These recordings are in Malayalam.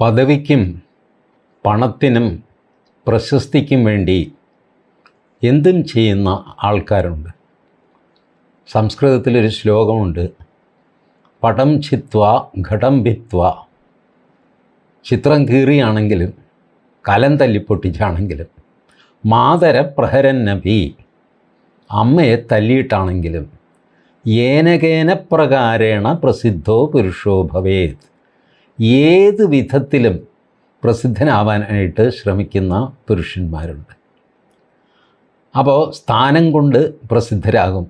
പദവിക്കും പണത്തിനും പ്രശസ്തിക്കും വേണ്ടി എന്തും ചെയ്യുന്ന ആൾക്കാരുണ്ട്. സംസ്കൃതത്തിലൊരു ശ്ലോകമുണ്ട്. പടം ചിത്വ ഘടം ഭിത്വ. ചിത്രം കീറിയാണെങ്കിലും കലം തല്ലിപ്പൊട്ടിച്ചാണെങ്കിലും മാതര പ്രഹരൻ നബി അമ്മയെ തല്ലിയിട്ടാണെങ്കിലും ഏനകേന പ്രകാരേണ പ്രസിദ്ധോ പുരുഷോ ഭവേത്. ഏത് വിധത്തിലും പ്രസിദ്ധനാവാനായിട്ട് ശ്രമിക്കുന്ന പുരുഷന്മാരുണ്ട്. അപ്പോൾ സ്ഥാനം കൊണ്ട് പ്രസിദ്ധരാകും.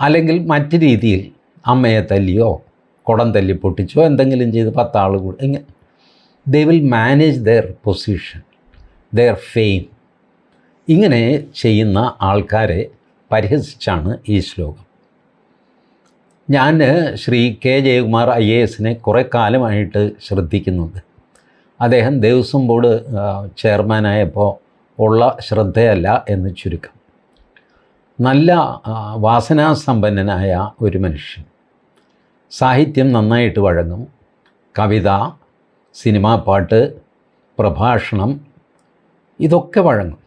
അല്ലെങ്കിൽ മറ്റു രീതിയിൽ അമ്മയെ തല്ലിയോ കുടം തല്ലി പൊട്ടിച്ചോ എന്തെങ്കിലും ചെയ്ത് പത്താൾ കൂടി. ഇങ്ങനെ they will manage their position their fame ഇങ്ങനെ ചെയ്യുന്ന ആൾക്കാരെ പരിഹസിച്ചാണ് ഈ ശ്ലോകം. ഞാൻ Shri K Jayakumar I A എസിനെ കുറേ കാലമായിട്ട് ശ്രദ്ധിക്കുന്നുണ്ട്. അദ്ദേഹം ദേവസ്വം ബോർഡ് ചെയർമാനായപ്പോൾ ഉള്ള ശ്രദ്ധയല്ല എന്ന് ചുരുക്കം. നല്ല വാസനാസമ്പന്നനായ ഒരു മനുഷ്യൻ. സാഹിത്യം നന്നായിട്ട് വഴങ്ങും. കവിത സിനിമാ പാട്ട് പ്രഭാഷണം ഇതൊക്കെ വഴങ്ങും.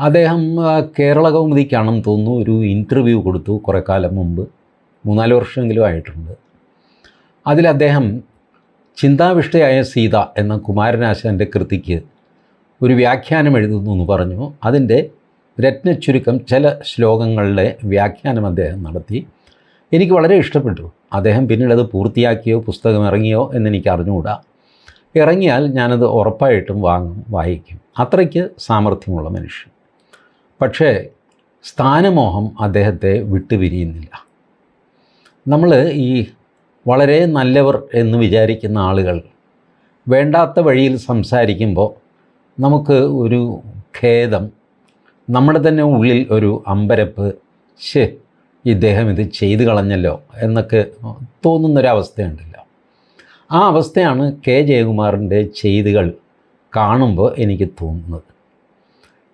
അദ്ദേഹം കേരള കൗമുദിക്കാണെന്ന് തോന്നുന്നു ഒരു ഇന്റർവ്യൂ കൊടുത്തു കുറേ കാലം മുമ്പ്. മൂന്നാൽ വർഷമെങ്കിലും ആയിട്ടുണ്ട്. അതിൽ അദ്ദേഹം ചിന്താവിഷ്ടയായ സീത എന്ന കുമാരനാശാന്റെ കൃതിക്ക് ഒരു വ്യാഖ്യാനം എഴുതുന്നു എന്ന് പറഞ്ഞു. അതിന്റെ രത്നച്ചുരുക്കം ചില ശ്ലോകങ്ങളുടെ വ്യാഖ്യാനം അദ്ദേഹം നടത്തി. എനിക്ക് വളരെ ഇഷ്ടപ്പെട്ടു. അദ്ദേഹം പിന്നീട് അത് പൂർത്തിയാക്കിയോ പുസ്തകം ഇറങ്ങിയോ എന്നെനിക്ക് അറിഞ്ഞുകൂടാ. ഇറങ്ങിയാൽ ഞാനത് ഉറപ്പായിട്ടും വാങ്ങും വായിക്കും. അത്രയ്ക്ക് സാമർഥ്യമുള്ള മനുഷ്യൻ. പക്ഷേ സ്ഥാനമോഹം അദ്ദേഹത്തെ വിട്ടുപിരിയുന്നില്ല. നമ്മൾ ഈ വളരെ നല്ലവർ എന്ന് വിചാരിക്കുന്ന ആളുകൾ വേണ്ടാത്ത വഴിയിൽ സംസാരിക്കുമ്പോൾ നമുക്ക് ഒരു ഖേദം നമ്മുടെ തന്നെ ഉള്ളിൽ ഒരു അമ്പരപ്പ് ശേ ഇദ്ദേഹം ഇത് ചെയ്തു കളഞ്ഞല്ലോ എന്നൊക്കെ തോന്നുന്നൊരവസ്ഥയുണ്ടല്ലോ. ആ അവസ്ഥയാണ് കെ ജയകുമാറിന്റെ ചെയ്തികൾ കാണുമ്പോൾ എനിക്ക് തോന്നുന്നത്.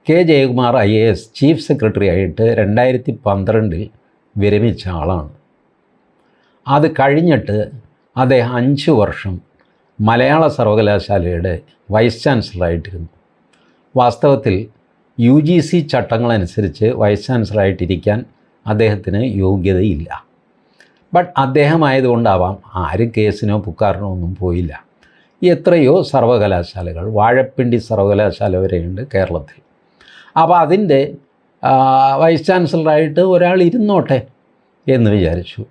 K Jayakumar I A S chief secretary ആയിട്ട് രണ്ടായിരത്തി പന്ത്രണ്ടിൽ വിരമിച്ച ആളാണ്. അത് കഴിഞ്ഞിട്ട് അദ്ദേഹം അഞ്ച് വർഷം മലയാള സർവകലാശാലയുടെ വൈസ് ചാൻസലറായിട്ടിരുന്നു. വാസ്തവത്തിൽ യു ജി സി ചട്ടങ്ങളനുസരിച്ച് വൈസ് ചാൻസലറായിട്ടിരിക്കാൻ അദ്ദേഹത്തിന് യോഗ്യതയില്ല. ബട്ട് അദ്ദേഹമായതുകൊണ്ടാവാം ആരും കേസിനോ പുക്കാറിനോ ഒന്നും പോയില്ല. എത്രയോ സർവകലാശാലകൾ വാഴപ്പിണ്ടി സർവകലാശാല വരെയുണ്ട് കേരളത്തിൽ. അപ്പോൾ അതിന്റെ വൈസ് ചാൻസലറായിട്ട് ഒരാൾ ഇരുന്നോട്ടെ എന്ന് വിചാരിച്ചു.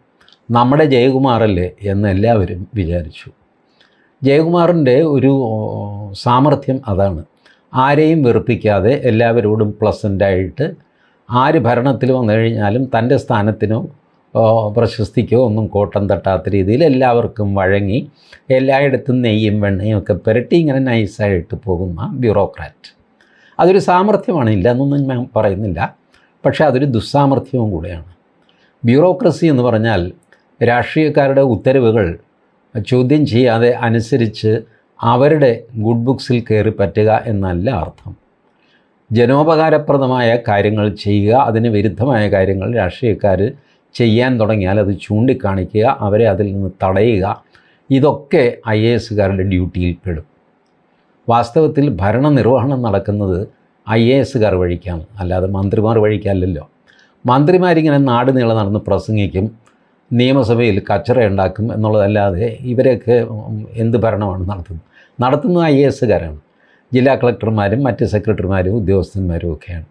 നമ്മുടെ ജയകുമാറല്ലേ എന്ന് എല്ലാവരും വിചാരിച്ചു. ജയകുമാറിന്റെ ഒരു സാമർഥ്യം അതാണ്. ആരെയും വെറുപ്പിക്കാതെ എല്ലാവരോടും പ്ലസന്റായിട്ട് ആര് ഭരണത്തിൽ വന്നു കഴിഞ്ഞാലും തന്റെ സ്ഥാനത്തിനോ പ്രശസ്തിക്കോ ഒന്നും കോട്ടം തട്ടാത്ത രീതിയിൽ എല്ലാവർക്കും വഴങ്ങി എല്ലായിടത്തും നെയ്യും വെണ്ണയും ഒക്കെ പുരട്ടി ഇങ്ങനെ നൈസായിട്ട് പോകുന്ന ബ്യൂറോക്രാറ്റ്. അതൊരു സാമർഥ്യമാണ്. ഇല്ല എന്നൊന്നും ഞാൻ പറയുന്നില്ല. പക്ഷേ അതൊരു ദുസ്സാമർഥ്യവും കൂടെയാണ്. ബ്യൂറോക്രസി എന്ന് പറഞ്ഞാൽ രാഷ്ട്രീയക്കാരുടെ ഉത്തരവുകൾ ചോദ്യം ചെയ്യാതെ അനുസരിച്ച് അവരുടെ ഗുഡ് ബുക്സിൽ കയറി പറ്റുക എന്നല്ല അർത്ഥം. ജനോപകാരപ്രദമായ കാര്യങ്ങൾ ചെയ്യുക അതിന് വിരുദ്ധമായ കാര്യങ്ങൾ രാഷ്ട്രീയക്കാർ ചെയ്യാൻ തുടങ്ങിയാൽ അത് ചൂണ്ടിക്കാണിക്കുക അവരെ അതിൽ നിന്ന് തടയുക ഇതൊക്കെ ഐ എ എസുകാരുടെ ഡ്യൂട്ടിയിൽ പെടും. വാസ്തവത്തിൽ ഭരണനിർവഹണം നടക്കുന്നത് ഐ എ എസുകാർ വഴിക്കാണ്. അല്ലാതെ മന്ത്രിമാർ വഴിക്കല്ലല്ലോ. മന്ത്രിമാരിങ്ങനെ നാട് നീളെ നടന്ന് പ്രസംഗിക്കും നിയമസഭയിൽ കച്ചറ ഉണ്ടാക്കും എന്നുള്ളതല്ലാതെ ഇവരെയൊക്കെ എന്ത് ഭരണമാണ് നടത്തുന്നത്? നടത്തുന്നത് ഐ എ എസുകാരാണ് ജില്ലാ കളക്ടർമാരും മറ്റ് സെക്രട്ടറിമാരും ഉദ്യോഗസ്ഥന്മാരും ഒക്കെയാണ്.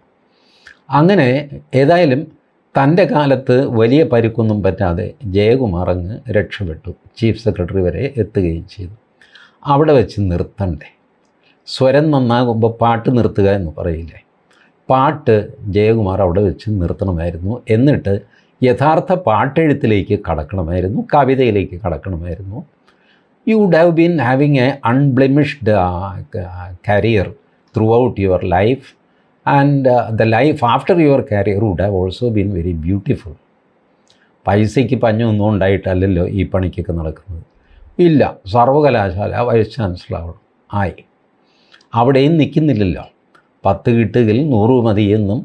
അങ്ങനെ ഏതായാലും തന്റെ കാലത്ത് വലിയ പരുക്കൊന്നും പറ്റാതെ ജയകുമാർ അങ്ങ് രക്ഷപ്പെട്ടു. ചീഫ് സെക്രട്ടറി വരെ എത്തുകയും ചെയ്തു. അവിടെ വെച്ച് നിർത്തണ്ടേ? സ്വരം നന്നാകുമ്പോൾ പാട്ട് നിർത്തുക എന്ന് പറയില്ലേ? പാട്ട് ജയകുമാർ അവിടെ വെച്ച് നിർത്തണമായിരുന്നു. എന്നിട്ട് യഥാർത്ഥ പാട്ടെഴുത്തിലേക്ക് കടക്കണമായിരുന്നു കവിതയിലേക്ക് കടക്കണമായിരുന്നു. You would have been having a unblemished career throughout your life and the life after your career would have also been very beautiful പൈസയ്ക്ക് പഞ്ഞൊന്നും ഉണ്ടായിട്ടല്ലല്ലോ ഈ പണിക്കൊക്കെ നടക്കുന്നത്. ഇല്ല സർവകലാശാല വൈസ് ചാൻസലർ ആയി. അവിടെയും നിൽക്കുന്നില്ലല്ലോ. പത്ത് കിട്ടുകിൽ നൂറ് മതിയെന്നും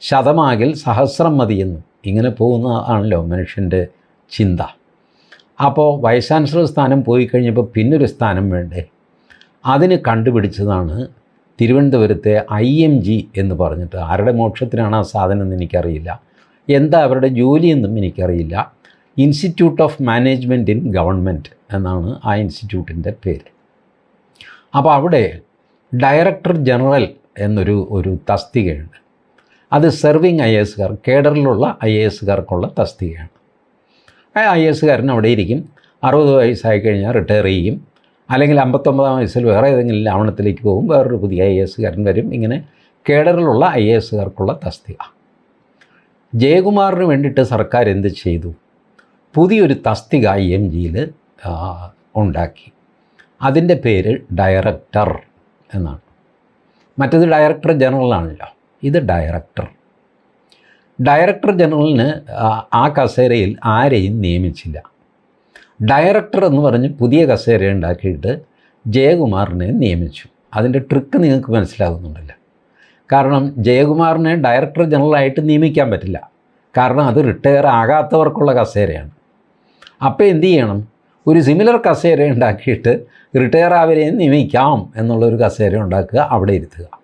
ശതമാകിൽ സഹസ്രം മതിയെന്നും. ഇങ്ങനെ പോകുന്ന ആണല്ലോ മനുഷ്യന്റെ ചിന്ത. അപ്പോൾ വൈസ് ചാൻസലർ സ്ഥാനം പോയി കഴിഞ്ഞപ്പോൾ പിന്നൊരു സ്ഥാനം വേണ്ടേ? അതിന് കണ്ടുപിടിച്ചതാണ് തിരുവനന്തപുരത്തെ ഐ എം ജി എന്ന് പറഞ്ഞിട്ട്. ആരുടെ മോക്ഷത്തിനാണ് ആ സാധനം എന്ന് എനിക്കറിയില്ല. എന്താ അവരുടെ ജോലിയെന്നും എനിക്കറിയില്ല. Institute of management in government എന്നാണ് ആ ഇൻസ്റ്റിറ്റ്യൂട്ടിന്റെ പേര്. അപ്പോൾ അവിടെ ഡയറക്ടർ ജനറൽ എന്നൊരു ഒരു തസ്തികയുണ്ട്. അത് സെർവിങ് ഐ എസുകാർ കേഡറിലുള്ള ഐ എസുകാർക്കുള്ള തസ്തികയാണ്. ആ ഐ എസുകാരൻ അവിടെ ഇരിക്കും. അറുപത് വയസ്സായി കഴിഞ്ഞാൽ റിട്ടയർ ചെയ്യും. അല്ലെങ്കിൽ അമ്പത്തൊമ്പതാം വയസ്സിൽ വേറെ ഏതെങ്കിലും ലാവണത്തിലേക്ക് പോകും. വേറൊരു പുതിയ ഐ എസുകാരൻ വരും. ഇങ്ങനെ കേഡറിലുള്ള ഐ എസുകാർക്കുള്ള തസ്തിക. ജയകുമാറിന് വേണ്ടിയിട്ട് സർക്കാർ എന്ത് ചെയ്തു? പുതിയൊരു തസ്തിക ഐ എം ജിയിൽ ഉണ്ടാക്കി. അതിന്റെ പേര് ഡയറക്ടർ എന്നാണ്. മറ്റത് ഡയറക്ടർ ജനറലാണല്ലോ ഇത് ഡയറക്ടർ ഡയറക്ടർ ജനറലിന് ആ- കസേരയിൽ ആരെയും നിയമിച്ചില്ല. ഡയറക്ടർ എന്ന് പറഞ്ഞ് പുതിയ കസേര ഉണ്ടാക്കിയിട്ട് ജയകുമാറിനെ നിയമിച്ചു. അതിന്റെ ട്രിക്ക് നിങ്ങൾക്ക് മനസ്സിലാകുന്നുണ്ടല്ലോ. കാരണം ജയകുമാറിനെ ഡയറക്ടർ ജനറലായിട്ട് നിയമിക്കാൻ പറ്റില്ല. കാരണം അത് റിട്ടയർ ആകാത്തവർക്കുള്ള കസേരയാണ്. അപ്പോൾ എന്തു ചെയ്യണം? ഒരു സിമിലർ കസേര ഉണ്ടാക്കിയിട്ട് റിട്ടയർ ആവരെയും നിയമിക്കാം എന്നുള്ളൊരു കസേര ഉണ്ടാക്കുക അവിടെ ഇരുത്തുക.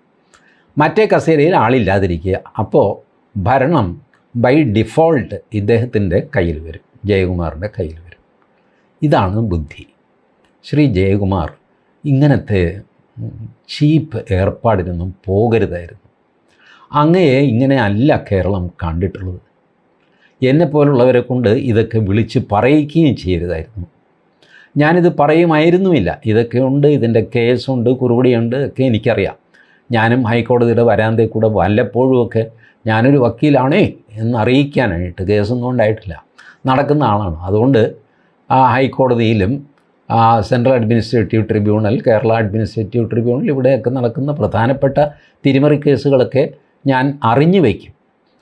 മറ്റേ കസേരയിൽ ആളില്ലാതിരിക്കുക. അപ്പോൾ ഭരണം ബൈ ഡിഫോൾട്ട് ഇദ്ദേഹത്തിന്റെ കയ്യിൽ വരും. ജയകുമാറിന്റെ കയ്യിൽ വരും. ഇതാണ് ബുദ്ധി. ശ്രീ ജയകുമാർ ഇങ്ങനത്തെ ചീപ്പ് ഏർപ്പാടിനൊന്നും പോകരുതായിരുന്നു. അങ്ങയെ ഇങ്ങനെ അല്ല കേരളം കണ്ടിട്ടുള്ളത്. എന്നെപ്പോലുള്ളവരെ കൊണ്ട് ഇതൊക്കെ വിളിച്ച് പറയിക്കുകയും ചെയ്യരുതായിരുന്നു. ഞാനിത് പറയുമായിരുന്നുമില്ല. ഇതൊക്കെ ഉണ്ട് ഇതിന്റെ കേസുണ്ട് കുറുപടിയുണ്ട് ഒക്കെ എനിക്കറിയാം. ഞാനും ഹൈക്കോടതിയുടെ വരാന്തയിൽ കൂടെ വല്ലപ്പോഴുമൊക്കെ ഞാനൊരു വക്കീലാണേ എന്ന് അറിയിക്കാനായിട്ട് കേസൊന്നും ഉണ്ടായിട്ടില്ല. നടക്കുന്ന ആളാണ്. അതുകൊണ്ട് ആ ഹൈക്കോടതിയിലും central administrative tribunal Kerala administrative tribunal ഇവിടെയൊക്കെ നടക്കുന്ന പ്രധാനപ്പെട്ട തിരിമറി കേസുകളൊക്കെ ഞാൻ അറിഞ്ഞു വയ്ക്കും.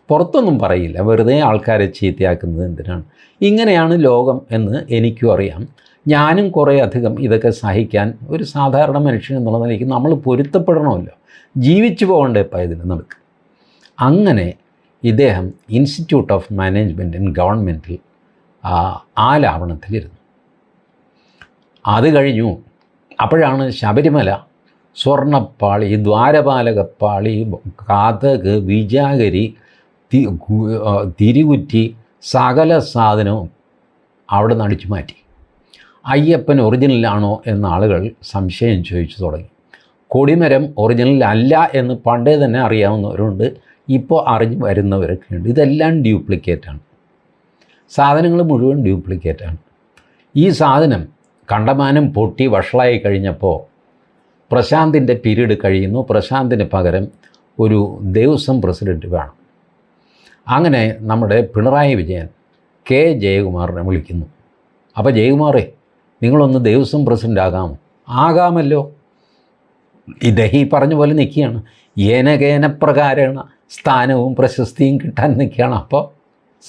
പുറത്തൊന്നും പറയില്ല. വെറുതെ ആൾക്കാരെ ചീത്തയാക്കുന്നത് എന്തിനാണ്? ഇങ്ങനെയാണ് ലോകം എന്ന് എനിക്കും അറിയാം. ഞാനും കുറേ അധികം ഇതൊക്കെ സഹിക്കാൻ ഒരു സാധാരണ മനുഷ്യൻ എന്നുള്ള നിലയ്ക്ക് നമ്മൾ പൊരുത്തപ്പെടണമല്ലോ. ജീവിച്ചു പോകണ്ടേ ഇപ്പം നമുക്ക്. അങ്ങനെ ഇദ്ദേഹം ഇൻസ്റ്റിറ്റ്യൂട്ട് ഓഫ് മാനേജ്മെന്റ് ഇൻ ഗവൺമെന്റിൽ ആ ലാവണത്തിലിരുന്നു അത് കഴിഞ്ഞു. അപ്പോഴാണ് ശബരിമല സ്വർണപ്പാളി ദ്വാരപാലകപ്പാളി കാതക് വിജാഗരി തിരികുറ്റി സകല സാധനവും അവിടെ നിന്ന് അടിച്ചു മാറ്റി. അയ്യപ്പൻ ഒറിജിനലാണോ എന്ന ആളുകൾ സംശയം ചോദിച്ചു തുടങ്ങി. കൊടിമരം ഒറിജിനൽ അല്ല എന്ന് പണ്ടേ തന്നെ അറിയാവുന്നവരുണ്ട്. ഇപ്പോൾ അറിഞ്ഞു വരുന്നവരൊക്കെ ഉണ്ട്. ഇതെല്ലാം ഡ്യൂപ്ലിക്കേറ്റാണ് സാധനങ്ങൾ മുഴുവൻ ഡ്യൂപ്ലിക്കേറ്റാണ് ഈ സാധനം കണ്ടമാനം പൊട്ടി വഷളായി കഴിഞ്ഞപ്പോൾ പ്രശാന്തിന്റെ പീരീഡ് കഴിയുന്നു. പ്രശാന്തിന് പകരം ഒരു ദേവസ്വം പ്രസിഡന്റ് വേണം. അങ്ങനെ നമ്മുടെ പിണറായി വിജയൻ കെ ജയകുമാറിനെ വിളിക്കുന്നു. അപ്പോൾ ജയകുമാറേ നിങ്ങളൊന്ന് ദേവസ്വം പ്രസിഡന്റ് ആകാമോ? ആകാമല്ലോ. ഇദ്ദേഹം ഈ പറഞ്ഞ പോലെ നിൽക്കുകയാണ്. ഏനകേന പ്രകാരേണ സ്ഥാനവും പ്രശസ്തിയും കിട്ടാൻ നിൽക്കുകയാണ്. അപ്പോൾ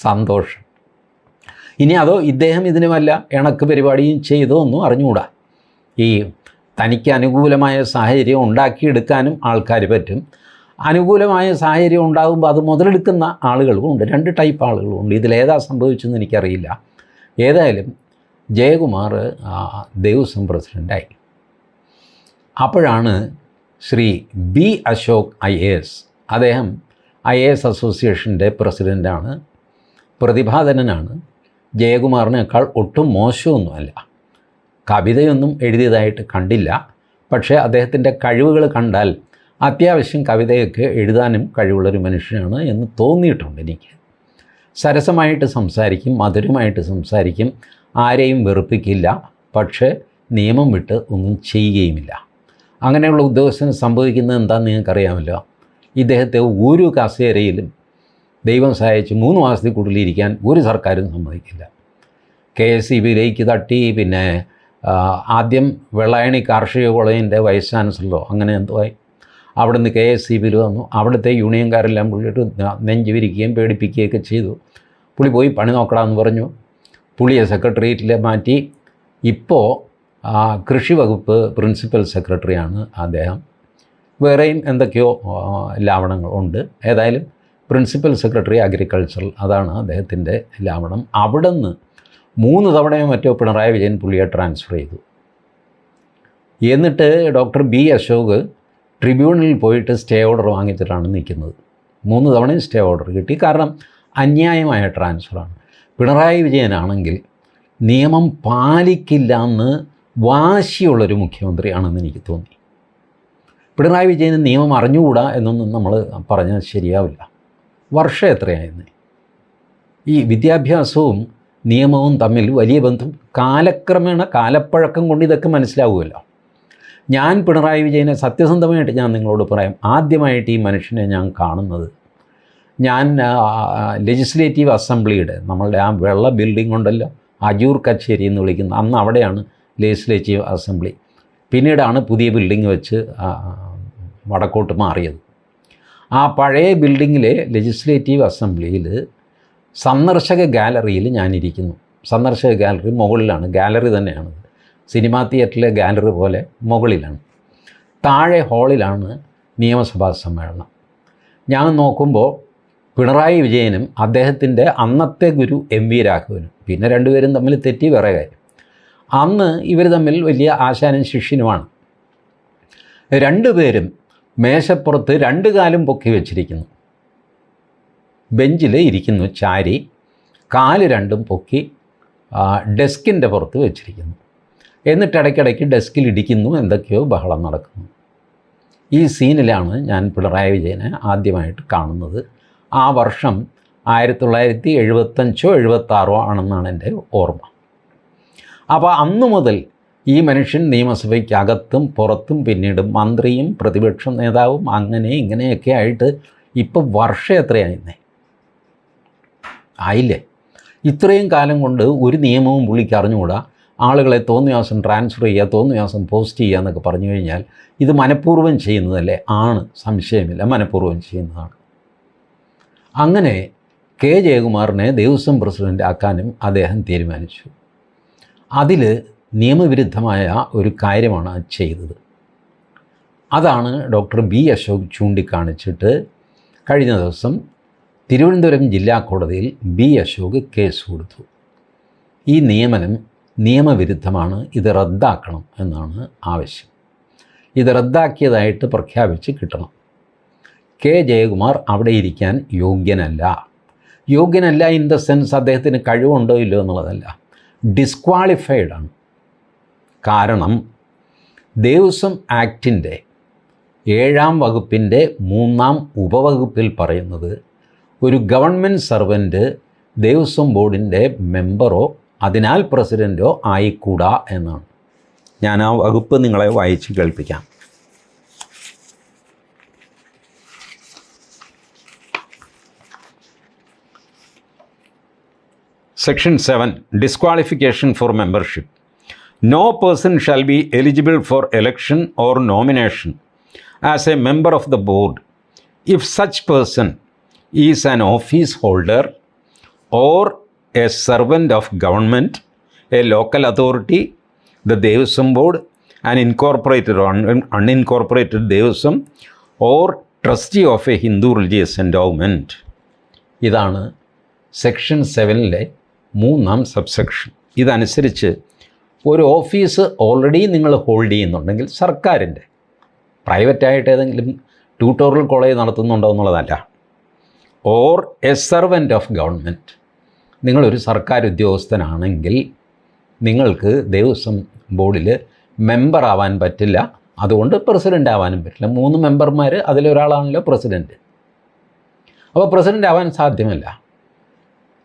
സന്തോഷം. ഇനി അതോ ഇദ്ദേഹം ഇതിന് വല്ല ഇണക്ക് പരിപാടിയും ചെയ്തോ ഒന്നും അറിഞ്ഞുകൂടാ. ഈ തനിക്ക് അനുകൂലമായ സാഹചര്യം ഉണ്ടാക്കിയെടുക്കാനും ആൾക്കാർ പറ്റും. അനുകൂലമായ സാഹചര്യം ഉണ്ടാകുമ്പോൾ അത് മുതലെടുക്കുന്ന ആളുകളും ഉണ്ട്. രണ്ട് ടൈപ്പ് ആളുകളും ഉണ്ട്. ഇതിലേതാ സംഭവിച്ചെന്ന് എനിക്കറിയില്ല. ഏതായാലും ജയകുമാർ ദേവസ്വം പ്രസിഡന്റായി അപ്പോഴാണ് Shri B Ashok I A S അദ്ദേഹം ഐ എ എസ് അസോസിയേഷന്റെ പ്രസിഡന്റാണ് പ്രതിഭാധനനാണ് ജയകുമാറിനേക്കാൾ ഒട്ടും മോശമൊന്നുമല്ല. കവിതയൊന്നും എഴുതിയതായിട്ട് കണ്ടില്ല പക്ഷേ അദ്ദേഹത്തിന്റെ കഴിവുകൾ കണ്ടാൽ അത്യാവശ്യം കവിതയൊക്കെ എഴുതാനും കഴിവുള്ളൊരു മനുഷ്യനാണ് എന്ന് തോന്നിയിട്ടുണ്ട് എനിക്ക്. സരസമായിട്ട് സംസാരിക്കും മധുരമായിട്ട് സംസാരിക്കും ആരെയും വെറുപ്പിക്കില്ല പക്ഷേ നിയമം വിട്ട് ഒന്നും ചെയ്യുകയുമില്ല. അങ്ങനെയുള്ള ഉദ്യോഗസ്ഥന് സംഭവിക്കുന്നത് എന്താണെന്ന് നിങ്ങൾക്കറിയാമല്ലോ. ഇദ്ദേഹത്തെ ഒരു കസേരയിലും ദൈവം സഹായിച്ച് മൂന്ന് മാസത്തിൽ കൂടുതൽ ഇരിക്കാൻ ഒരു സർക്കാരും സമ്മതിക്കില്ല. കെ എസ് ഇ ബിയിലേക്ക് തട്ടി പിന്നെ ആദ്യം വെള്ളായണി കാർഷിക കോളേജിന്റെ വൈസ് ചാൻസലറോ അങ്ങനെ എന്തുമായി അവിടുന്ന് കെ എസ് സി ബിയിൽ വന്നു. അവിടുത്തെ യൂണിയൻകാരെല്ലാം പുള്ളിയിട്ട് നെഞ്ചു വിരിക്കുകയും പേടിപ്പിക്കുകയൊക്കെ ചെയ്തു. പുള്ളി പോയി പണി നോക്കണമെന്ന് പറഞ്ഞു. പുള്ളിയെ സെക്രട്ടേറിയറ്റിൽ മാറ്റി. ഇപ്പോൾ ആ, കൃഷി വകുപ്പ് പ്രിൻസിപ്പൽ സെക്രട്ടറിയാണ് അദ്ദേഹം. വേറെയും എന്തൊക്കെയോ ലാവണങ്ങൾ ഉണ്ട്. ഏതായാലും പ്രിൻസിപ്പൽ സെക്രട്ടറി അഗ്രികൾച്ചർ അതാണ് അദ്ദേഹത്തിന്റെ ലാവണം. അവിടെ നിന്ന് മൂന്ന് തവണയോ മറ്റോ പിണറായി വിജയൻ പുള്ളിയെ ട്രാൻസ്ഫർ ചെയ്തു. എന്നിട്ട് ഡോക്ടർ ബി അശോക് ട്രിബ്യൂണലിൽ പോയിട്ട് സ്റ്റേ ഓർഡർ വാങ്ങിച്ചിട്ടാണ് നിൽക്കുന്നത്. മൂന്ന് തവണയും സ്റ്റേ ഓർഡർ കിട്ടി. കാരണം അന്യായമായ ട്രാൻസ്ഫറാണ്. പിണറായി വിജയനാണെങ്കിൽ നിയമം പാലിക്കില്ല എന്ന് വാശിയുള്ളൊരു മുഖ്യമന്ത്രിയാണെന്ന് എനിക്ക് തോന്നി. പിണറായി വിജയന് നിയമം അറിഞ്ഞുകൂടാ എന്നൊന്നും നമ്മൾ പറഞ്ഞാൽ ശരിയാവില്ല. വർഷം എത്രയായിരുന്നു ഈ വിദ്യാഭ്യാസവും നിയമവും തമ്മിൽ വലിയ ബന്ധം കാലക്രമേണ കാലപ്പഴക്കം കൊണ്ട് ഇതൊക്കെ മനസ്സിലാവുമല്ലോ. ഞാൻ പിണറായി വിജയനെ സത്യസന്ധമായിട്ട് ഞാൻ നിങ്ങളോട് പറയാം. ആദ്യമായിട്ട് ഈ മനുഷ്യനെ ഞാൻ കാണുന്നത് ഞാൻ ലെജിസ്ലേറ്റീവ് അസംബ്ലിയുടെ നമ്മളുടെ ആ വെള്ള ബിൽഡിംഗ് ഉണ്ടല്ലോ അജൂർ കച്ചേരി എന്ന് വിളിക്കുന്ന അന്ന് അവിടെയാണ് ലെജിസ്ലേറ്റീവ് അസംബ്ലി. പിന്നീടാണ് പുതിയ ബിൽഡിംഗ് വെച്ച് വടക്കോട്ട് മാറിയത്. ആ പഴയ ബിൽഡിങ്ങിലെ ലെജിസ്ലേറ്റീവ് അസംബ്ലിയിൽ സന്ദർശക ഗാലറിയിൽ ഞാനിരിക്കുന്നു. സന്ദർശക ഗാലറി മുകളിലാണ്. ഗാലറി തന്നെയാണ്. സിനിമാ തിയേറ്ററിലെ ഗാലറി പോലെ മുകളിലാണ്. താഴെ ഹാളിലാണ് നിയമസഭാ സമ്മേളനം. ഞാൻ നോക്കുമ്പോൾ പിണറായി വിജയനും അദ്ദേഹത്തിന്റെ അന്നത്തെ ഗുരു എം വി രാഘവനും പിന്നെ രണ്ടുപേരും തമ്മിൽ തെറ്റി വേറെ കാര്യം. അന്ന് ഇവർ തമ്മിൽ വലിയ ആശാനും ശിഷ്യനുമാണ്. രണ്ടുപേരും മേശപ്പുറത്ത് രണ്ടു കാലും പൊക്കി വെച്ചിരിക്കുന്നു. ബെഞ്ചിൽ ഇരിക്കുന്നു ചാരി കാൽ രണ്ടും പൊക്കി ഡെസ്കിന്റെ പുറത്ത് വെച്ചിരിക്കുന്നു. എന്നിട്ട് ഇടയ്ക്കിടയ്ക്ക് ഡെസ്കിൽ ഇടിക്കുന്നു എന്തൊക്കെയോ ബഹളം നടക്കുന്നു. ഈ സീനിലാണ് ഞാൻ പിണറായി വിജയനെ ആദ്യമായിട്ട് കാണുന്നത്. ആ വർഷം ആയിരത്തി തൊള്ളായിരത്തി എഴുപത്തഞ്ചോ എഴുപത്താറോ ആണെന്നാണ് എന്റെ ഓർമ്മ. അപ്പോൾ അന്നു മുതൽ ഈ മനുഷ്യൻ നിയമസഭയ്ക്കകത്തും പുറത്തും പിന്നീട് മന്ത്രിയും പ്രതിപക്ഷ നേതാവും അങ്ങനെ ഇങ്ങനെയൊക്കെ ആയിട്ട് ഇപ്പോൾ വർഷം എത്രയായിരുന്നേ ആയില്ലേ? ഇത്രയും കാലം കൊണ്ട് ഒരു നിയമവും പുള്ളിക്ക് അറിഞ്ഞുകൂടാ. ആളുകളെ തോന്നിയാസം ട്രാൻസ്ഫർ ചെയ്യുക തോന്നിയാസം പോസ്റ്റ് ചെയ്യുക എന്നൊക്കെ പറഞ്ഞു കഴിഞ്ഞാൽ ഇത് മനഃപൂർവം ചെയ്യുന്നതല്ലേ? ആണ്. സംശയമില്ല. മനഃപൂർവം ചെയ്യുന്നതാണ്. അങ്ങനെ കെ ജയകുമാറിനെ ദേവസ്വം പ്രസിഡന്റ് ആക്കാനും അദ്ദേഹം തീരുമാനിച്ചു. അതിൽ നിയമവിരുദ്ധമായ ഒരു കാര്യമാണ് ചെയ്തത്. അതാണ് ഡോക്ടർ ബി അശോക് ചൂണ്ടിക്കാണിച്ചിട്ട് കഴിഞ്ഞ ദിവസം തിരുവനന്തപുരം ജില്ലാ കോടതിയിൽ ബി അശോക് കേസ് കൊടുത്തു. ഈ നിയമനം നിയമവിരുദ്ധമാണ് ഇത് റദ്ദാക്കണം എന്നാണ് ആവശ്യം. ഇത് റദ്ദാക്കിയതായിട്ട് പ്രഖ്യാപിച്ച് കിട്ടണം. കെ ജയകുമാർ അവിടെ ഇരിക്കാൻ യോഗ്യനല്ല. യോഗ്യനല്ല ഇൻ ദ സെൻസ് അദ്ദേഹത്തിന് കഴിവുണ്ടോ ഇല്ലോ എന്നുള്ളതല്ല. ഡിസ്ക്വാളിഫൈഡ് ആണ്. കാരണം ദേവസ്വം ആക്ടിന്റെ ഏഴാം വകുപ്പിന്റെ മൂന്നാം ഉപവകുപ്പിൽ പറയുന്നത് ഒരു ഗവൺമെന്റ് സർവന്റ് ദേവസ്വം ബോർഡിന്റെ മെമ്പറോ അതിനാൽ പ്രസിഡന്റോ ആയിക്കൂടാ എന്നാണ്. ഞാൻ ആ വകുപ്പ് നിങ്ങളെ വായിച്ച് കേൾപ്പിക്കാം. Section 7 Disqualification for membership. No person shall be eligible for election or nomination as a member of the board if such person is an office holder or a servant of government, a local authority, the Devaswam board, an incorporated or un- unincorporated Devaswam, or trustee of a Hindu religious endowment. ഇതാണ് സെക്ഷൻ സെവനിലെ മൂന്നാം സബ്സെക്ഷൻ. ഇതനുസരിച്ച് ഒരു ഓഫീസ് ഓൾറെഡി നിങ്ങൾ ഹോൾഡ് ചെയ്യുന്നുണ്ടെങ്കിൽ സർക്കാരിന്റെ പ്രൈവറ്റായിട്ട് ഏതെങ്കിലും ട്യൂട്ടോറിയൽ കോളേജ് നടത്തുന്നുണ്ടോ എന്നുള്ളതല്ല. Or a servant of government നിങ്ങളൊരു സർക്കാർ ഉദ്യോഗസ്ഥനാണെങ്കിൽ നിങ്ങൾക്ക് ദേവസ്വം ബോർഡിൽ മെമ്പർ ആവാൻ പറ്റില്ല. അതുകൊണ്ട് പ്രസിഡന്റ് ആവാനും പറ്റില്ല. മൂന്ന് മെമ്പർമാർ അതിലൊരാളാണല്ലോ പ്രസിഡന്റ് അപ്പോൾ പ്രസിഡന്റ് ആവാൻ സാധ്യമല്ല.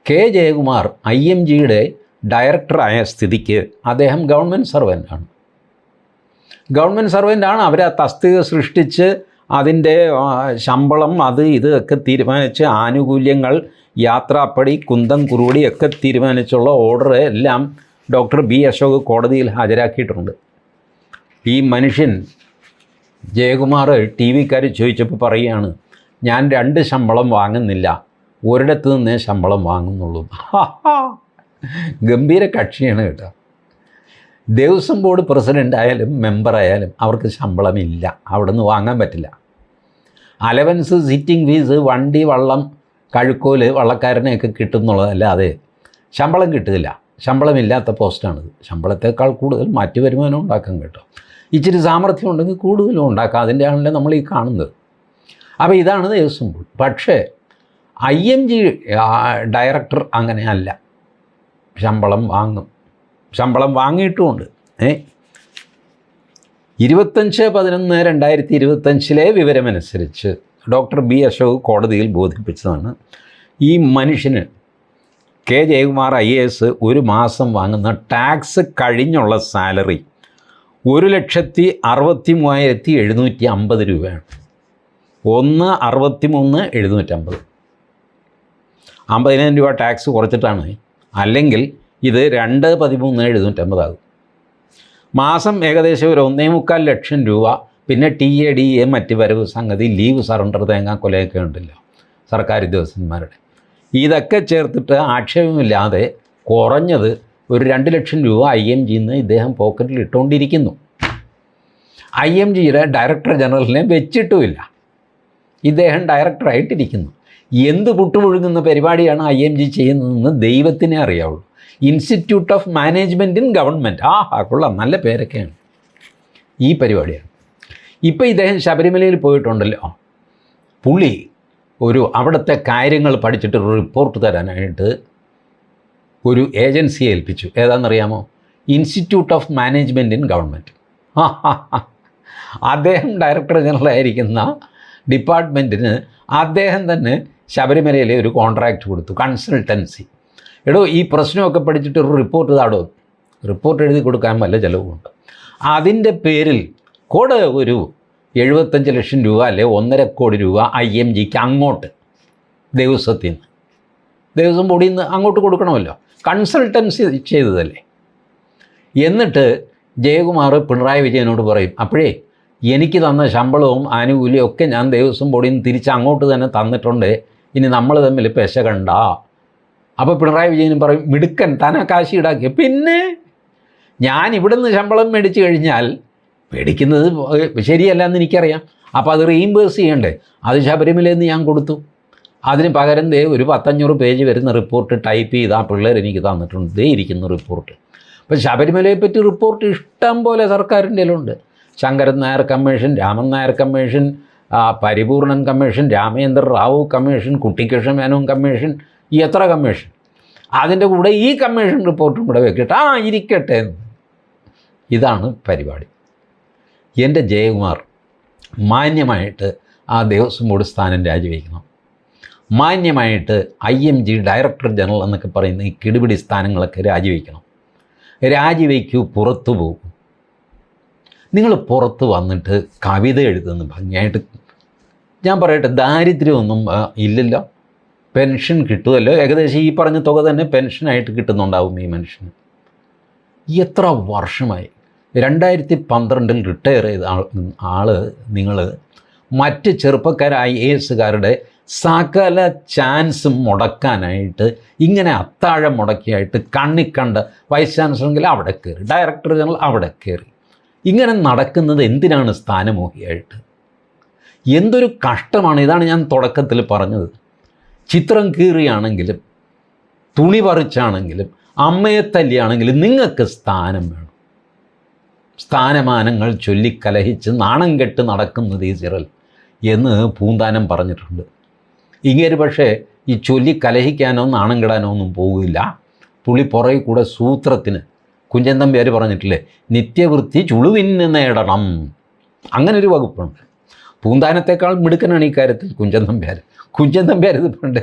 കെ ജയകുമാർ ഐ എം ജിയുടെ ഡയറക്ടറായ സ്ഥിതിക്ക് അദ്ദേഹം ഗവൺമെന്റ് സർവന്റാണ് ഗവൺമെന്റ് സർവന്റാണ് അവർ ആ തസ്തിക സൃഷ്ടിച്ച് അതിന്റെ ശമ്പളം അത് ഇത് ഒക്കെ തീരുമാനിച്ച് ആനുകൂല്യങ്ങൾ യാത്രാപ്പടി കുന്തം കുറുവടി ഒക്കെ തീരുമാനിച്ചുള്ള ഓർഡർ എല്ലാം ഡോക്ടർ ബി അശോക് കോടതിയിൽ ഹാജരാക്കിയിട്ടുണ്ട്. ഈ മനുഷ്യൻ ജയകുമാർ ടി വിക്കാർ ചോദിച്ചപ്പോൾ പറയുകയാണ് ഞാൻ രണ്ട് ശമ്പളം വാങ്ങുന്നില്ല. ഒരിടത്ത് നിന്നേ ശമ്പളം വാങ്ങുന്നുള്ളൂ. ഗംഭീര കക്ഷിയാണ് കേട്ടോ. ദേവസ്വം ബോർഡ് പ്രസിഡന്റ് ആയാലും മെമ്പർ ആയാലും അവർക്ക് ശമ്പളമില്ല. അവിടെ നിന്ന് വാങ്ങാൻ പറ്റില്ല. അലവൻസ് സിറ്റിംഗ് ഫീസ് വണ്ടി വള്ളം കഴുക്കോൽ വള്ളക്കാരനെയൊക്കെ കിട്ടുന്നുള്ളതല്ലാതെ ശമ്പളം കിട്ടുന്നില്ല ശമ്പളമില്ലാത്ത പോസ്റ്റാണിത്. ശമ്പളത്തേക്കാൾ കൂടുതൽ മറ്റു വരുമാനം ഉണ്ടാക്കാൻ കേട്ടോ. ഇച്ചിരി സാമർഥ്യം ഉണ്ടെങ്കിൽ കൂടുതലും ഉണ്ടാക്കാം. അതിന്റെ ആണല്ലോ നമ്മൾ ഈ കാണുന്നത്. അപ്പോൾ ഇതാണ് ദേവസ്വം ബോർഡ്. പക്ഷേ ഐ എം ജി ഡയറക്ടർ അങ്ങനെയല്ല ശമ്പളം വാങ്ങും. ശമ്പളം വാങ്ങിയിട്ടുമുണ്ട്. ഏ? ഇരുപത്തഞ്ച് പതിനൊന്ന് രണ്ടായിരത്തി ഇരുപത്തഞ്ചിലെ വിവരമനുസരിച്ച് ഡോക്ടർ ബി അശോക് കോടതിയിൽ ബോധിപ്പിച്ചതാണ്. ഈ മനുഷ്യന് K Jayakumar I A S ഒരു മാസം വാങ്ങുന്ന ടാക്സ് കഴിഞ്ഞുള്ള സാലറി ഒരു ലക്ഷത്തി അറുപത്തി മൂവായിരത്തി എഴുന്നൂറ്റി അമ്പത് രൂപയാണ്. ഒന്ന് അറുപത്തി മൂന്ന് എഴുന്നൂറ്റമ്പത് അമ്പതിനായിരം രൂപ ടാക്സ് കുറച്ചിട്ടാണ്. അല്ലെങ്കിൽ ഇത് രണ്ട് പതിമൂന്ന് എഴുന്നൂറ്റമ്പതാകും. മാസം ഏകദേശം ഒരു ഒന്നേ മുക്കാൽ ലക്ഷം രൂപ. പിന്നെ ടി എ ഡി എ മറ്റ് വരവ് സംഗതി ലീവ് സറണ്ടർ തേങ്ങാ കൊലയൊക്കെ ഉണ്ടല്ലോ സർക്കാർ ഉദ്യോഗസ്ഥന്മാരുടെ. ഇതൊക്കെ ചേർത്തിട്ട് ആക്ഷേപമില്ലാതെ കുറഞ്ഞത് ഒരു രണ്ട് ലക്ഷം രൂപ ഐ എം ജിന്ന് ഇദ്ദേഹം പോക്കറ്റിൽ ഇട്ടുകൊണ്ടിരിക്കുന്നു ഐ എം ജിയുടെ ഡയറക്ടർ ജനറലിനെ വെച്ചിട്ടുമില്ല. ഇദ്ദേഹം ഡയറക്ടറായിട്ടിരിക്കുന്നു. എന്ത് പുട്ടുപുഴുങ്ങുന്ന പരിപാടിയാണ് ഐ എം ജി ചെയ്യുന്നതെന്ന് ദൈവത്തിനെ അറിയാവുള്ളൂ. Institute of management in government ആ ആ, കൊള്ളാം. നല്ല പേരൊക്കെയാണ് ഈ പരിപാടിയാണ്. ഇപ്പോൾ ഇദ്ദേഹം ശബരിമലയിൽ പോയിട്ടുണ്ടല്ലോ. പുള്ളി ഒരു അവിടുത്തെ കാര്യങ്ങൾ പഠിച്ചിട്ട് റിപ്പോർട്ട് തരാനായിട്ട് ഒരു ഏജൻസിയെ ഏൽപ്പിച്ചു. ഏതാണെന്നറിയാമോ? Institute of management in government അദ്ദേഹം ഡയറക്ടർ ജനറൽ ആയിരിക്കുന്ന ഡിപ്പാർട്ട്മെന്റിന് അദ്ദേഹം തന്നെ ശബരിമലയിലെ ഒരു കോൺട്രാക്റ്റ് കൊടുത്തു കൺസൾട്ടൻസി എടോ ഈ പ്രശ്നമൊക്കെ പഠിച്ചിട്ട് ഒരു റിപ്പോർട്ട് താടോ റിപ്പോർട്ട് എഴുതി കൊടുക്കാൻ വല്ല ചിലവുമുണ്ട്. അതിന്റെ പേരിൽ കൂടെ ഒരു എഴുപത്തഞ്ച് ലക്ഷം രൂപ അല്ലെ ഒന്നര കോടി രൂപ ഐ എം ജിക്ക് അങ്ങോട്ട് ദേവസ്വത്തിൽ നിന്ന് ദേവസ്വം ബോഡിയിൽ നിന്ന് അങ്ങോട്ട് കൊടുക്കണമല്ലോ. കൺസൾട്ടൻസി ചെയ്തതല്ലേ. എന്നിട്ട് ജയകുമാർ പിണറായി വിജയനോട് പറയും അപ്പോഴേ എനിക്ക് തന്ന ശമ്പളവും ആനുകൂല്യവും ഒക്കെ ഞാൻ ദേവസ്വം ബോർഡിൽ നിന്ന് തിരിച്ച് അങ്ങോട്ട് തന്നെ തന്നിട്ടുണ്ട്. ഇനി നമ്മൾ തമ്മിൽ പെശ കണ്ട. അപ്പോൾ പിണറായി വിജയനും പറയും മിടുക്കൻ താനാ കാശി ഈടാക്കിയ. പിന്നെ ഞാൻ ഇവിടുന്ന് ശമ്പളം മേടിച്ചു കഴിഞ്ഞാൽ മേടിക്കുന്നത് ശരിയല്ല എന്ന് എനിക്കറിയാം. അപ്പോൾ അത് റീഇംബേഴ്സ് ചെയ്യണ്ടേ? അത് ശബരിമലയിൽ ഞാൻ കൊടുത്തു. അതിന് പകരം ദേ ഒരു പത്തഞ്ഞൂറ് പേജ് വരുന്ന റിപ്പോർട്ട് ടൈപ്പ് ചെയ്ത് ആ പിള്ളേർ എനിക്ക് തന്നിട്ടുണ്ട്. ദേ ഇരിക്കുന്ന റിപ്പോർട്ട് അപ്പോൾ ശബരിമലയെ പറ്റി റിപ്പോർട്ട് ഇഷ്ടം പോലെ സർക്കാരിന്റെ ഉണ്ട് Shankaran Nair commission Raman Nair commission Paripoornan commission Ramendra Rao commission Kuttikrishna Menon commission എത്ര കമ്മീഷൻ? അതിന്റെ കൂടെ ഈ കമ്മീഷൻ റിപ്പോർട്ടും കൂടെ വെക്കട്ടെ ആ ഇരിക്കട്ടെ എന്ന്. ഇതാണ് പരിപാടി. എന്റെ ജയകുമാർ മാന്യമായിട്ട് ആ ദേവസ്വം ബോർഡ് സ്ഥാനം രാജിവെക്കണം മാന്യമായിട്ട് I M G director general എന്നൊക്കെ പറയുന്ന ഈ കിടുപിടി സ്ഥാനങ്ങളൊക്കെ രാജിവെക്കണം രാജിവെക്കൂ പുറത്തു പോകും. നിങ്ങൾ പുറത്ത് വന്നിട്ട് കവിത എഴുതുന്നു ഭംഗിയായിട്ട് ഞാൻ പറയട്ടെ ദാരിദ്ര്യമൊന്നും ഇല്ലല്ലോ. പെൻഷൻ കിട്ടുമല്ലോ ഏകദേശം ഈ പറഞ്ഞ തുക തന്നെ പെൻഷനായിട്ട് കിട്ടുന്നുണ്ടാവും ഈ മനുഷ്യന്. എത്ര വർഷമായി? രണ്ടായിരത്തി പന്ത്രണ്ടിൽ റിട്ടയർ ചെയ്ത ആൾ നിങ്ങൾ മറ്റ് ചെറുപ്പക്കാരായ ഐ എ എസുകാരുടെ സകല ചാൻസും മുടക്കാനായിട്ട് ഇങ്ങനെ അത്താഴം മുടക്കിയായിട്ട് കണ്ണിക്കണ്ട് വൈസ് ചാൻസലറെങ്കിൽ അവിടെ കയറി ഡയറക്ടർ ജനറൽ അവിടെ കയറി. ഇങ്ങനെ നടക്കുന്നത് എന്തിനാണ് സ്ഥാനമോഹിയായിട്ട്? എന്തൊരു കഷ്ടമാണ് ഇതാണ് ഞാൻ തുടക്കത്തിൽ പറഞ്ഞത്. ചിത്രം കീറിയാണെങ്കിലും തുണി പറിച്ചാണെങ്കിലും അമ്മയെ തല്ലിയാണെങ്കിലും നിങ്ങൾക്ക് സ്ഥാനം വേണം. സ്ഥാനമാനങ്ങൾ ചൊല്ലിക്കലഹിച്ച് നാണം കെട്ട് നടക്കുന്നത് ഈ സിറൽ എന്ന് പൂന്താനം പറഞ്ഞിട്ടുണ്ട്. ഇങ്ങനെ പക്ഷേ ഈ ചൊല്ലി കലഹിക്കാനോ നാണം കെടാനോ ഒന്നും പോകില്ല പുളി പുറകെ കൂടെ സൂത്രത്തിന് കുഞ്ചൻ തമ്പ്യാർ പറഞ്ഞിട്ടില്ലേ നിത്യവൃത്തി ചുളുവിന് നേടണം. അങ്ങനെ ഒരു വകുപ്പുണ്ട്. പൂന്താനത്തേക്കാൾ മിടുക്കനാണ് ഈ കാര്യത്തിൽ കുഞ്ചൻ നമ്പ്യാർ കുഞ്ചൻ നമ്പ്യാർ ഇത് പണ്ട്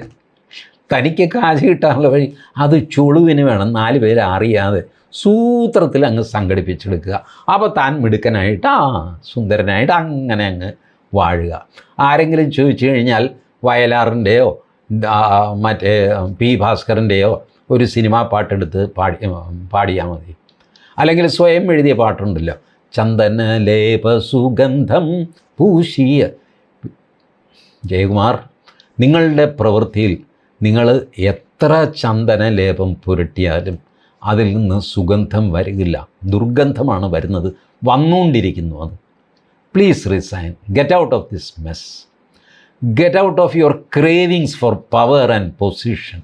തനിക്ക് കാശ് കിട്ടാനുള്ള വഴി അത് ചുളുവിന് വേണം. നാല് പേര് അറിയാതെ സൂത്രത്തിൽ അങ്ങ് സംഘടിപ്പിച്ചെടുക്കുക. അപ്പോൾ താൻ മിടുക്കനായിട്ട് ആ സുന്ദരനായിട്ട് അങ്ങനെ അങ്ങ് വാഴുക. ആരെങ്കിലും ചോദിച്ചു കഴിഞ്ഞാൽ വയലാറിന്റെയോ മറ്റേ പി ഭാസ്കറിന്റെയോ ഒരു സിനിമാ പാട്ടെടുത്ത് പാടി പാടിയാൽ മതി. അല്ലെങ്കിൽ സ്വയം എഴുതിയ പാട്ടുണ്ടല്ലോ. ചന്ദന ലേപ സുഗന്ധം പൂശിയ. ജയകുമാർ നിങ്ങളുടെ പ്രവൃത്തിയിൽ നിങ്ങൾ എത്ര ചന്ദന ലേപം പുരട്ടിയാലും അതിൽ നിന്ന് സുഗന്ധം വരികില്ല. ദുർഗന്ധമാണ് വരുന്നത്. വന്നുകൊണ്ടിരിക്കുന്നു അത്. Please resign get out of this mess get out of your cravings for power and position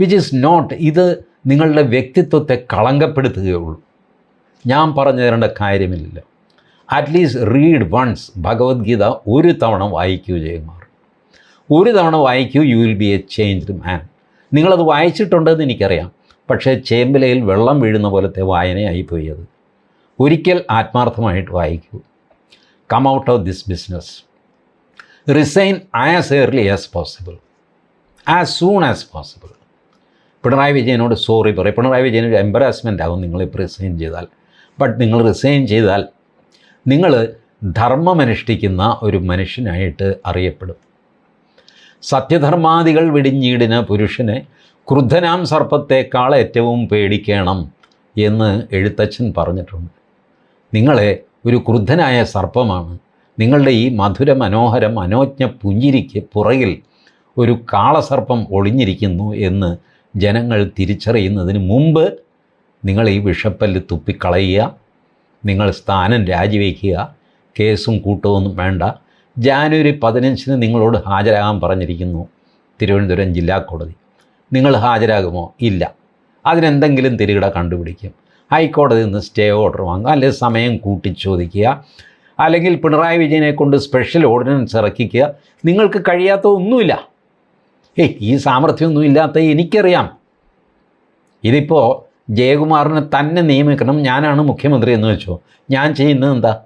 which is not ഇത് നിങ്ങളുടെ വ്യക്തിത്വത്തെ കളങ്കപ്പെടുത്തുകയുള്ളൂ ഞാൻ പറഞ്ഞു തരേണ്ട കാര്യമില്ല അറ്റ്ലീസ്റ്റ് റീഡ് വൺസ് ഭഗവത്ഗീത ഒരു തവണ വായിക്കൂ ജയകുമാർ. ഒരു തവണ വായിക്കൂ you will be a changed man നിങ്ങളത് വായിച്ചിട്ടുണ്ടെന്ന് എനിക്കറിയാം. പക്ഷേ ചേമ്പിലയിൽ വെള്ളം വീഴുന്ന പോലത്തെ വായനയായി പോയി അത് ഒരിക്കൽ ആത്മാർത്ഥമായിട്ട് വായിക്കൂ. Come out of this business resign as early as possible as soon as possible Pinarayi വിജയനോട് sorry പറയും. പിണറായി വിജയൻ ഒരു എംബറാസ്മെന്റ് ആകും നിങ്ങളിപ്പോൾ റിസൈൻ ചെയ്താൽ. ബട്ട് നിങ്ങൾ റിസൈൻ ചെയ്താൽ നിങ്ങൾ ധർമ്മമനുഷ്ഠിക്കുന്ന ഒരു മനുഷ്യനായിട്ട് അറിയപ്പെടും. സത്യധർമാദികൾ വിടിഞ്ഞീടിന് പുരുഷനെ ക്രുദ്ധനാം സർപ്പത്തേക്കാൾ ഏറ്റവും പേടിക്കണം എന്ന് എഴുത്തച്ഛൻ പറഞ്ഞിട്ടുണ്ട്. നിങ്ങളെ ഒരു ക്രുദ്ധനായ സർപ്പമാണ്. നിങ്ങളുടെ ഈ മധുര മനോഹരം അനോജ്ഞ പുഞ്ചിരിക്ക് പുറകിൽ ഒരു കാളസർപ്പം ഒളിഞ്ഞിരിക്കുന്നു എന്ന് ജനങ്ങൾ തിരിച്ചറിയുന്നതിന് മുമ്പ് നിങ്ങൾ ഈ വിഷപ്പല്ല് തുപ്പിക്കളയുക. നിങ്ങൾ സ്ഥാനം രാജിവെക്കുക. കേസും കൂട്ടമൊന്നും വേണ്ട. ജാനുവരി പതിനഞ്ചിന് നിങ്ങളോട് ഹാജരാകാൻ പറഞ്ഞിരിക്കുന്നു. തിരുവനന്തപുരം ജില്ലാ കോടതി. നിങ്ങൾ ഹാജരാകുമോ? ഇല്ല. അതിനെന്തെങ്കിലും തിരികട കണ്ടുപിടിക്കും. ഹൈക്കോടതിയിൽ നിന്ന് സ്റ്റേ ഓർഡർ വാങ്ങുക. അല്ലെങ്കിൽ സമയം കൂട്ടി ചോദിക്കുക. അല്ലെങ്കിൽ പിണറായി വിജയനെ കൊണ്ട് സ്പെഷ്യൽ ഓർഡിനൻസ് ഇറക്കിക്കുക. നിങ്ങൾക്ക് കഴിയാത്ത ഒന്നുമില്ല ഏയ് ഈ സാമർഥ്യമൊന്നും ഇല്ലാത്ത എനിക്കറിയാം. ഇതിപ്പോൾ ജയകുമാറിനെ തന്നെ നിയമിക്കണം. ഞാനാണ് മുഖ്യമന്ത്രി എന്ന് വെച്ചു. ഞാൻ ചെയ്യുന്നത് എന്താ?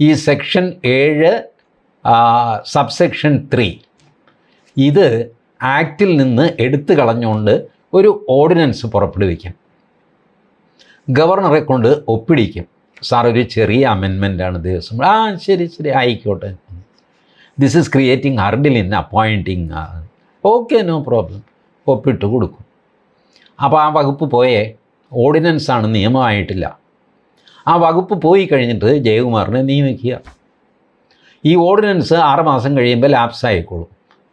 ഈ സെക്ഷൻ ഏഴ് സബ്സെക്ഷൻ ത്രീ. ഇത് ആക്റ്റിൽ നിന്ന് എടുത്തു കളഞ്ഞുകൊണ്ട് ഒരു ഓർഡിനൻസ് പുറപ്പെടുവിക്കും. ഗവർണറെ കൊണ്ട് ഒപ്പിടിക്കും. സാർ ഒരു ചെറിയ അമെൻമെന്റാണ് ദിവസം. ആ ശരി ശരി ആയിക്കോട്ടെ. This is creating hurdle in appointing okay no problem ഒപ്പിട്ട് കൊടുക്കും. അപ്പോൾ ആ വകുപ്പ് പോയേ. ഓർഡിനൻസാണ് നിയമമായിട്ടില്ല. ആ വകുപ്പ് പോയി കഴിഞ്ഞിട്ട് ജയകുമാറിനെ നിയമിക്കുക. ഈ ഓർഡിനൻസ് ആറുമാസം കഴിയുമ്പോൾ ലാപ്സ് ആയിക്കോളും.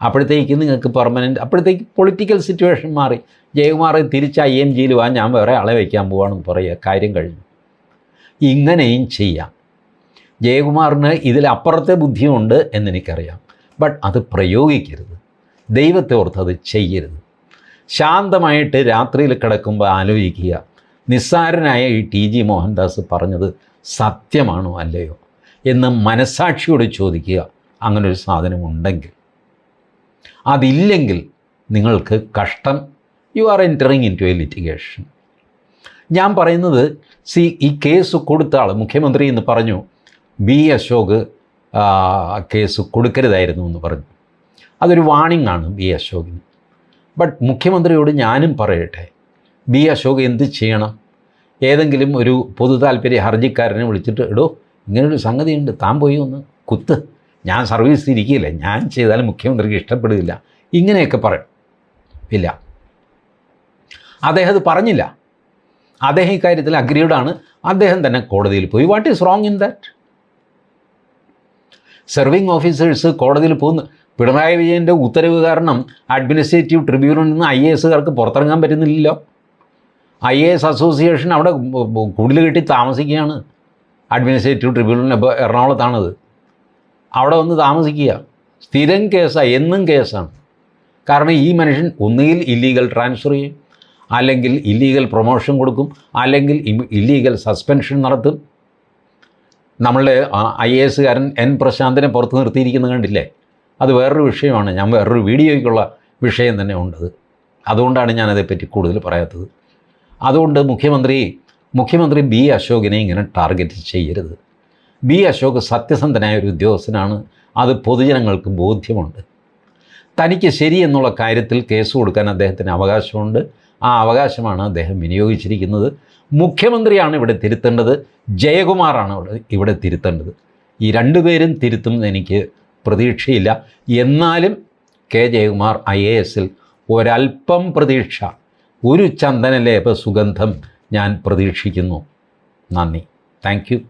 അപ്പോഴത്തേക്ക് നിങ്ങൾക്ക് പെർമനന്റ് അപ്പോഴത്തേക്ക് പൊളിറ്റിക്കൽ സിറ്റുവേഷൻ മാറി. ജയകുമാർ തിരിച്ച് ഐ എം ജിയിൽ വാ ഞാൻ വേറെ ആളെ വയ്ക്കാൻ പോവാണെന്ന് പറയുക. കാര്യം കഴിഞ്ഞു. ഇങ്ങനെയും ചെയ്യാം. ജയകുമാറിന് ഇതിലപ്പുറത്തെ ബുദ്ധിയുണ്ട് എന്നെനിക്കറിയാം. ബട്ട് അത് പ്രയോഗിക്കരുത്. ദൈവത്തെ ഓർത്ത് അത് ചെയ്യരുത്. ശാന്തമായിട്ട് രാത്രിയിൽ കിടക്കുമ്പോൾ ആലോചിക്കുക. നിസ്സാരനായ ഈ ടി ജി മോഹൻദാസ് പറഞ്ഞത് സത്യമാണോ അല്ലയോ എന്ന് മനസാക്ഷിയോട് ചോദിക്കുക. അങ്ങനൊരു സാധനമുണ്ടെങ്കിൽ. അതില്ലെങ്കിൽ നിങ്ങൾക്ക് കഷ്ടം. You are entering in to a litigation ഞാൻ പറയുന്നത് സി ഈ കേസ് കൊടുത്ത ആൾ മുഖ്യമന്ത്രി എന്ന് പറഞ്ഞു. ബി അശോക് കേസ് കൊടുക്കരുതായിരുന്നു എന്ന് പറഞ്ഞു. അതൊരു വാണിംഗ് ആണ് ബി അശോകിന്. ബട്ട് മുഖ്യമന്ത്രിയോട് ഞാനും പറയട്ടെ. ബി അശോക് എന്ത് ചെയ്യണം? ഏതെങ്കിലും ഒരു പൊതു താല്പര്യ ഹർജിക്കാരനെ വിളിച്ചിട്ട് എടോ ഇങ്ങനൊരു സംഗതിയുണ്ട്. താൻ പോയി ഒന്ന് കുത്ത്. ഞാൻ സർവീസ് ഇരിക്കില്ല ഞാൻ ചെയ്താലും മുഖ്യമന്ത്രിക്ക് ഇഷ്ടപ്പെടുകയില്ല. ഇങ്ങനെയൊക്കെ പറയും. ഇല്ല. അദ്ദേഹം അത് പറഞ്ഞില്ല. അദ്ദേഹം ഇക്കാര്യത്തിൽ അഗ്രീഡാണ് അദ്ദേഹം തന്നെ കോടതിയിൽ പോയി. What is wrong in that serving officers കോടതിയിൽ പോകുന്നു പിണറായി വിജയന്റെ ഉത്തരവ് കാരണം അഡ്മിനിസ്ട്രേറ്റീവ് ട്രിബ്യൂണലിൽ നിന്ന് ഐ എ എസുകാർക്ക് പുറത്തിറങ്ങാൻ പറ്റുന്നില്ലല്ലോ. ഐ എ എസ് അസോസിയേഷൻ അവിടെ കുടിൽ കെട്ടി താമസിക്കുകയാണ്. അഡ്മിനിസ്ട്രേറ്റീവ് ട്രിബ്യൂണലിന് ഇപ്പോൾ എറണാകുളത്താണത്. അവിടെ വന്ന് താമസിക്കുക. സ്ഥിരം കേസാണ് എന്നും കേസാണ്. കാരണം ഈ മനുഷ്യൻ ഒന്നുകിൽ ഇല്ലീഗൽ ട്രാൻസ്ഫർ ചെയ്യും അല്ലെങ്കിൽ ഇല്ലീഗൽ പ്രൊമോഷൻ കൊടുക്കും അല്ലെങ്കിൽ ഇല്ലീഗൽ സസ്പെൻഷൻ നടത്തും. നമ്മളുടെ ഐ എ എസുകാരൻ എൻ പ്രശാന്തിനെ പുറത്ത് നിർത്തിയിരിക്കുന്നത് കണ്ടില്ലേ? അത് വേറൊരു വിഷയമാണ്. ഞാൻ വേറൊരു വീഡിയോയ്ക്കുള്ള വിഷയം തന്നെ ഉണ്ടത്. അതുകൊണ്ടാണ് ഞാനതേപ്പറ്റി കൂടുതൽ പറയാത്തത്. അതുകൊണ്ട് മുഖ്യമന്ത്രി മുഖ്യമന്ത്രി ബി അശോകിനെ ഇങ്ങനെ ടാർഗറ്റ് ചെയ്യരുത്. ബി അശോക് സത്യസന്ധനായ ഒരു ഉദ്യോഗസ്ഥനാണ്. അത് പൊതുജനങ്ങൾക്ക് ബോധ്യമുണ്ട്. തനിക്ക് ശരി എന്നുള്ള കാര്യത്തിൽ കേസ് കൊടുക്കാൻ അദ്ദേഹത്തിന് അവകാശമുണ്ട്. ആ അവകാശമാണ് അദ്ദേഹം വിനിയോഗിച്ചിരിക്കുന്നത്. മുഖ്യമന്ത്രിയാണ് ഇവിടെ തിരുത്തേണ്ടത്. ജയകുമാറാണ് ഇവിടെ ഇവിടെ തിരുത്തേണ്ടത്. ഈ രണ്ടുപേരും തിരുത്തും എനിക്ക് പ്രതീക്ഷയില്ല. എന്നാലും കെ. ജയകുമാർ ഐ എ എസിൽ ഒരൽപ്പം പ്രതീക്ഷ ഒരു ചന്ദനലേപ സുഗന്ധം ഞാൻ പ്രതീക്ഷിക്കുന്നു. നന്ദി. താങ്ക്